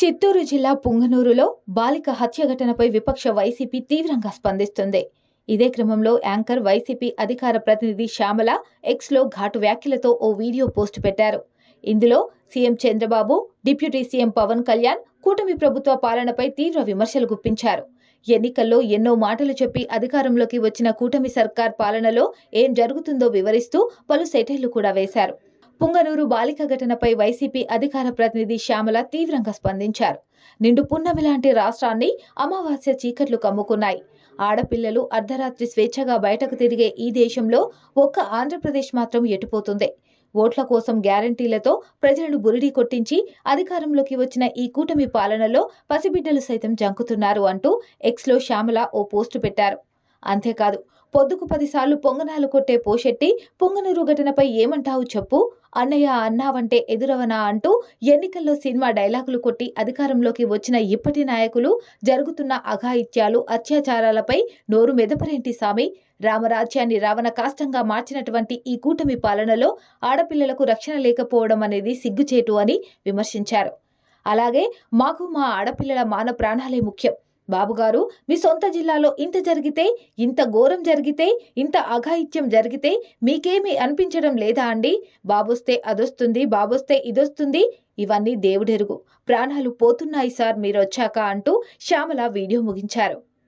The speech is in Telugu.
చిత్తూరు జిల్లా పుంగనూరులో బాలిక హత్య ఘటనపై విపక్ష వైసీపీ తీవ్రంగా స్పందిస్తుంది. ఇదే క్రమంలో యాంకర్ వైసీపీ అధికార ప్రతినిధి శ్యామల ఎక్స్లో ఘాటు వ్యాఖ్యలతో ఓ వీడియో పోస్ట్ పెట్టారు. ఇందులో CM Chandrababu deputy CM Pawan Kalyan కూటమి ప్రభుత్వ పాలనపై తీవ్ర విమర్శలు గుప్పించారు. ఎన్నికల్లో ఎన్నో మాటలు చెప్పి అధికారంలోకి వచ్చిన కూటమి సర్కార్ పాలనలో ఏం జరుగుతుందో వివరిస్తూ పలు సెటైర్లు కూడా వేశారు. పుంగనూరు బాలిక ఘటనపై వైసీపీ అధికార ప్రతినిధి శ్యామల తీవ్రంగా స్పందించారు. నిండు పున్నమి లాంటి రాష్ట్రాన్ని అమావాస్య చీకట్లు కమ్ముకున్నాయి. ఆడపిల్లలు అర్ధరాత్రి స్వేచ్ఛగా బయటకు తిరిగే ఈ దేశంలో ఒక్క ఆంధ్రప్రదేశ్ మాత్రం ఎటుపోతుంది? ఓట్ల కోసం గ్యారంటీలతో ప్రజలను బురిడీ కొట్టించి అధికారంలోకి వచ్చిన ఈ కూటమి పాలనలో పసిబిడ్డలు సైతం జంకుతున్నారు అంటూ ఎక్స్లో శ్యామల ఓ పోస్టు పెట్టారు. అంతేకాదు పొద్దుకు పదిసార్లు పొంగనాలు కొట్టే పోషెట్టి పొంగనూరు ఘటనపై ఏమంటావు చెప్పు? అన్నయ్య అన్నావంటే ఎదురవనా అంటూ ఎన్నికల్లో సినిమా డైలాగులు కొట్టి అధికారంలోకి వచ్చిన ఇప్పటి నాయకులు జరుగుతున్న అఘాయిత్యాలు అత్యాచారాలపై నోరు మెదపరేంటి సామి? రామరాజ్యాన్ని రావణ కాష్టంగా మార్చినటువంటి ఈ కూటమి పాలనలో ఆడపిల్లలకు రక్షణ లేకపోవడం అనేది సిగ్గుచేటు అని విమర్శించారు. అలాగే మాకు మా ఆడపిల్లల మాన ప్రాణాలే ముఖ్యం. బాబుగారు మీ సొంత జిల్లాలో ఇంత జరిగితే ఇంత ఘోరం జరిగితే ఇంత అఘాయిత్యం జరిగితే మీకేమీ అనిపించడం లేదా అండి? బాబొస్తే అదొస్తుంది బాబొస్తే ఇదొస్తుంది ఇవన్నీ దేవుడెరుగు. ప్రాణాలు పోతున్నాయి సార్ మీరొచ్చాక అంటూ శ్యామల వీడియో ముగించారు.